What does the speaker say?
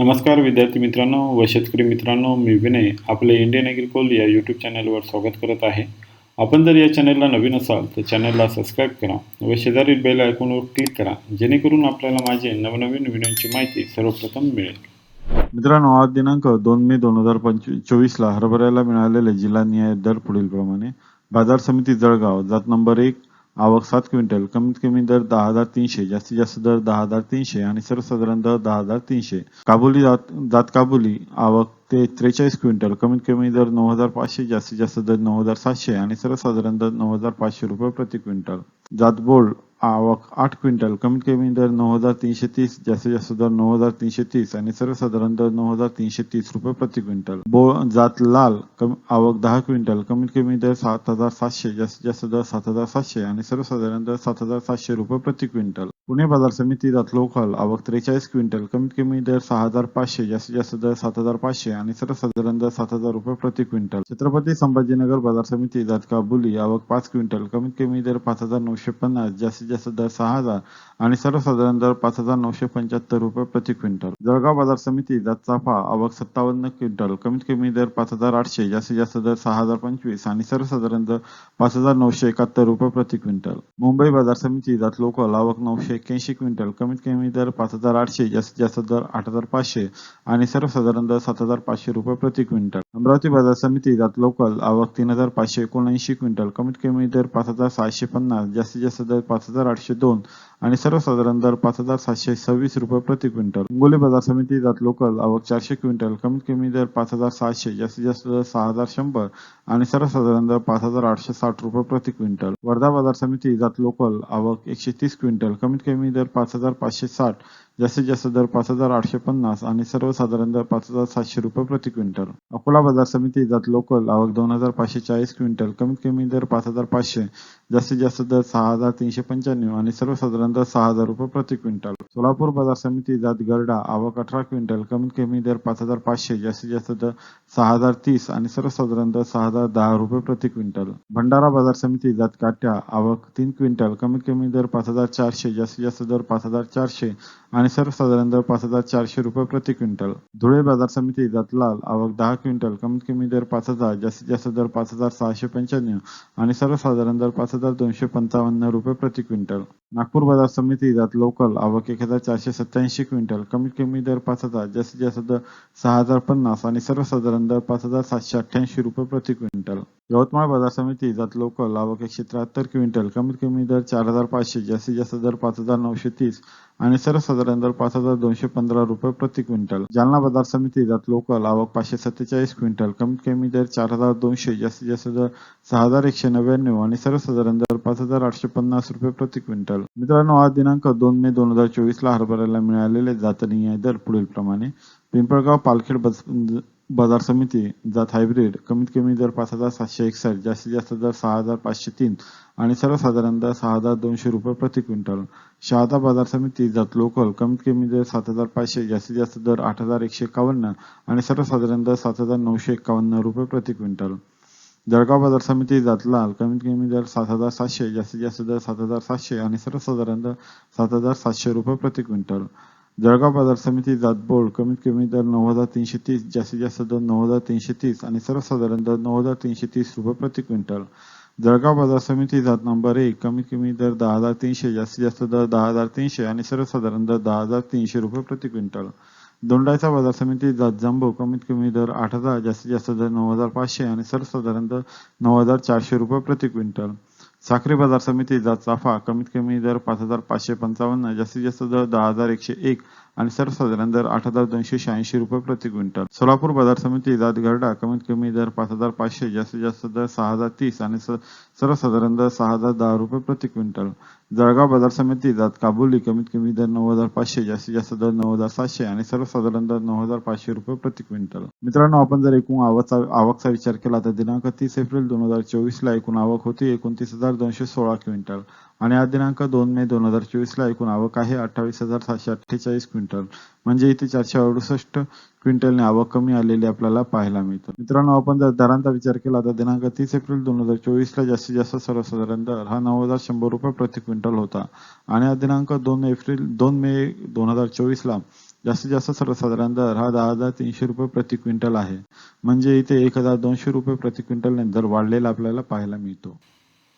नमस्कार विद्यार्थी मित्रांनो व शेतकरी मित्रांनो मी विनय आपले इंडियन ॲग्रिकोल या यूट्यूब चॅनलवर स्वागत करत आहे. आपण जर या चॅनलला नवीन असाल तर चॅनलला सबस्क्राईब करा व शेजारील बेल आयकॉनवर क्लिक करा जेणेकरून आपल्याला माझे नवनवीन व्हिडिओची माहिती सर्वप्रथम मिळेल. मित्रांनो आज दिनांक दोन मे दोन हजार पंचवीस चोवीसला हरभऱ्याला मिळालेले जिल्हानिहाय दर पुढीलप्रमाणे. बाजार समिती जळगाव जात नंबर एक आवक सात क्विंटल कमीत कमी दर दहा हजार तीनशे जास्तीत जास्त दर दहा हजार तीनशे आणि सर्वसाधारण दर दहा हजार तीनशे. काबुली जात जात काबुली आवक ते त्रेचाळीस क्विंटल कमीत कमी दर नऊ हजार पाचशे जास्तीत जास्त दर नऊ हजार सातशे आणि सर्वसाधारण दर नऊ हजार पाचशे रुपये प्रति क्विंटल. जात बोर्ड आवक आठ क्विंटल कमीत कमी दर नऊ हजार तीनशे तीस जास्तीत जास्त दर नऊ हजार तीनशे तीस आणि सर्वसाधारण दर नऊ हजार तीनशे तीस रुपये प्रति क्विंटल. बो जात लाल आवक दहा क्विंटल कमीत कमी दर सात हजार सातशे जास्तीत जास्त दर सात हजार सातशे आणि सर्वसाधारण दर सात हजार सातशे रुपये प्रति क्विंटल. पुणे बाजार समिती जात लोकल आवक त्रेचाळीस क्विंटल कमीत कमी दर सहा हजार पाचशे जास्तीत जास्त दर सात हजार पाचशे आणि सर्वसाधारण दर सात हजार रुपये प्रति क्विंटल. छत्रपती संभाजीनगर बाजार समिती जात काबुली आवक पाच क्विंटल कमीत कमी दर पाच हजार नऊशे पन्नास जास्तीत जास्त दर सहा हजार आणि सर्वसाधारण दर पाच हजार नऊशे पंच्याहत्तर रुपये प्रति क्विंटल. जळगाव बाजार समिती जात चाफा आवक सत्तावन्न क्विंटल कमीत कमी दर पाच हजार आठशे जास्तीत जास्त दर सहा हजार पंचवीस आणि सर्वसाधारण दर पाच हजार नऊशे एकाहत्तर रुपये प्रति क्विंटल. मुंबई बाजार समिती जात लोकल आवक नऊशे एक्क्याऐंशी क्विंटल. कमीत कमी दर पाच हजार आठशे जास्तीत जास्त दर आठ हजार पाचशे आणि सर्वसाधारण दर सात हजार पाचशे रुपये प्रति क्विंटल. अमरावती बाजार समिती जात लोकल आवक तीन हजार पाचशे एकोणऐंशी क्विंटल. कमीत कमी दर पाच हजार सहाशे पन्नास जास्तीत जास्त दर पाच हजार आठशे दोन आणि सर्वसाधारण दर पाच हजार सातशे सव्वीस रुपये प्रति क्विंटल. हिंगोली बाजार समिती जात लोकल आवक चारशे क्विंटल. कमीत कमी दर पाच हजार सहाशे जास्तीत जास्त दर सहा हजार शंभर आणि सर्वसाधारण दर पाच हजार आठशे साठ रुपये प्रति क्विंटल. वर्धा बाजार समिती जात लोकल आवक एकशे तीस क्विंटल. कमीत कमी दर पाच हजार पाचशे साठ जास्तीत जास्त दर पाच हजार आठशे पन्नास आणि सर्वसाधारण दर पाच हजार सातशे रुपये प्रति क्विंटल. अकोला बाजार समिती जात लोकल आवक दोन हजार पाचशे चाळीस क्विंटल कमीत कमी दर पाच हजार पाचशे जास्तीत जास्त दर सहा हजार तीनशे पंच्याण्णव आणि सर्वसाधारण दर सहा हजार रुपये प्रति क्विंटल. सोलापूर बाजार समिती जात गरडा आवक अठरा क्विंटल कमीत कमी दर पाच हजार पाचशे जास्तीत जास्त दर सहा हजार तीस आणि सर्वसाधारण दर सहा हजार दहा रुपये प्रति क्विंटल. भंडारा बाजार समिती जात काट्या आवक तीन क्विंटल कमीत कमी दर पाच हजार चारशे जास्तीत जास्त दर पाच हजार चारशे आणि सर्वसाधारण दर पाच हजार चारशे रुपये प्रति क्विंटल. धुळे बाजार समिती जात लाल. आवक दहा क्विंटल. कमीत कमी दर पाच हजार जास्तीत जास्त दर पाच हजार सहाशे पंच्याण्णव आणि सर्वसाधारण दर पाच हजार दोनशे पंचावन्न रुपये प्रति क्विंटल. नागपूर बाजार समिती जात लोकल. आवक एक हजार चारशे सत्याऐंशी क्विंटल. कमीत कमी दर पाच हजार जास्तीत जास्त दर सहा हजार पन्नास आणि सर्वसाधारण दर पाच हजार सातशे अठ्ठ्याऐंशी रुपये प्रति क्विंटल. यवतमाळ बाजार समिती जात लोकल आवक एकशे त्र्याहत्तर क्विंटल कमीत कमी दर चार हजार पाचशे जास्तीत जास्त दर पाच हजार नऊशे तीस आणि सर्वसाधारण दर पाच हजार दोनशे पंधरा रुपये प्रति क्विंटल. जालना बाजार समिती जात लोकल आवक पाचशे सत्तेचाळीस क्विंटल कमीत कमी दर चार हजार दोनशे जास्तीत जास्त दर सहा हजार एकशे नव्याण्णव आणि सर्वसाधारण दर पाच हजार आठशे पन्नास रुपये प्रति क्विंटल. मित्रांनो आज दिनांक दोन मे दोन हजार चोवीस ला हरभऱ्याला मिळालेले जातनीय दर पुढील प्रमाणे पिंपळगाव पालखेड बस बाजार समिती जात हायब्रिड कमीत कमी दर पाच हजार सातशे एकसष्ट जास्तीत जास्त दर सहा हजार पाचशे तीन आणि सर्वसाधारण दर सहा हजार दोनशे रुपये प्रति क्विंटल. शहादा बाजार समिती जात लोकल कमीत कमी दर सात हजार पाचशे जास्तीत जास्त दर आठ हजार एकशे एकावन्न आणि सर्वसाधारण दर सात हजार नऊशे एकावन्न रुपये प्रति क्विंटल. जळगाव बाजार समिती जात लाल. कमीत कमी दर सात हजार सातशे जास्तीत जास्त दर सात हजार सातशे आणि सर्वसाधारण दर सात हजार सातशे रुपये प्रति क्विंटल. जळगाव बाजार समिती जात बोर्ड कमीत कमी दर नऊ हजार तीनशे तीस जास्तीत जास्त दर नऊ हजार तीनशे तीस आणि सर्वसाधारण दर नऊ हजार तीनशे तीस रुपये प्रति क्विंटल. जळगाव बाजार समिती जात नंबर एक कमीत कमी दर दहा हजार तीनशे जास्तीत जास्त दर दहा हजार तीनशे आणि सर्वसाधारण दर दहा हजार तीनशे रुपये प्रति क्विंटल. दोंडायचा बाजार समिती जात जम्बो कमीत कमी दर आठ हजार जास्तीत जास्त दर नऊ हजार पाचशे आणि सर्वसाधारण दर नऊ हजार चारशे रुपये प्रति क्विंटल. साखरे बाजार समितीचा चाफा कमीत कमी दर पाच हजार पाचशे पंचावन्न जास्तीत जास्त दर दहा हजार एकशे एक आणि सर्वसाधारण दर आठ हजार दोनशे शहाऐंशी रुपये प्रति क्विंटल. सोलापूर बाजार समिती जात कमीत कमी दर पाच हजार पाचशे जास्तीत जास्त दर सहा हजार तीस आणि सर्वसाधारण दर सहा हजार दहा रुपये प्रति क्विंटल. जळगाव बाजार समिती जात काबुली कमीत कमी दर नऊ हजार पाचशे जास्तीत जास्त दर नऊ हजार सातशे आणि सर्वसाधारण दर नऊ हजार पाचशे रुपये प्रति क्विंटल. मित्रांनो आपण जर एकूण आवकचा आवकचा विचार केला तर दिनांक तीस एप्रिल दोन हजार चोवीस ला एकूण आवक होती एकोणतीस हजार दोनशे सोळा क्विंटल. आणि आज दिनांक दोन मे दोन हजार चोवीस ला एकूण आवक आहे अठ्ठावीस हजार सातशे अठ्ठेचाळीस क्विंटल. म्हणजे इथे चारशे अडुसष्ट क्विंटलने आवक कमी आलेली आपल्याला पाहायला मिळतं. मित्रांनो आपण जर दरांचा विचार केला तर दिनांक तीस एप्रिल दोन हजार चोवीस ला जास्तीत जास्त सर्वसाधारण दर हा नऊ हजार शंभर रुपये प्रति क्विंटल होता. आणि आज दिनांक दोन एप्रिल दोन मे दोन हजार चोवीस ला जास्तीत जास्त सर्वसाधारण दर हा दहा हजार तीनशे रुपये प्रति क्विंटल आहे. म्हणजे इथे एक हजार दोनशे रुपये प्रति क्विंटलने दर वाढलेला आपल्याला पाहायला मिळतो.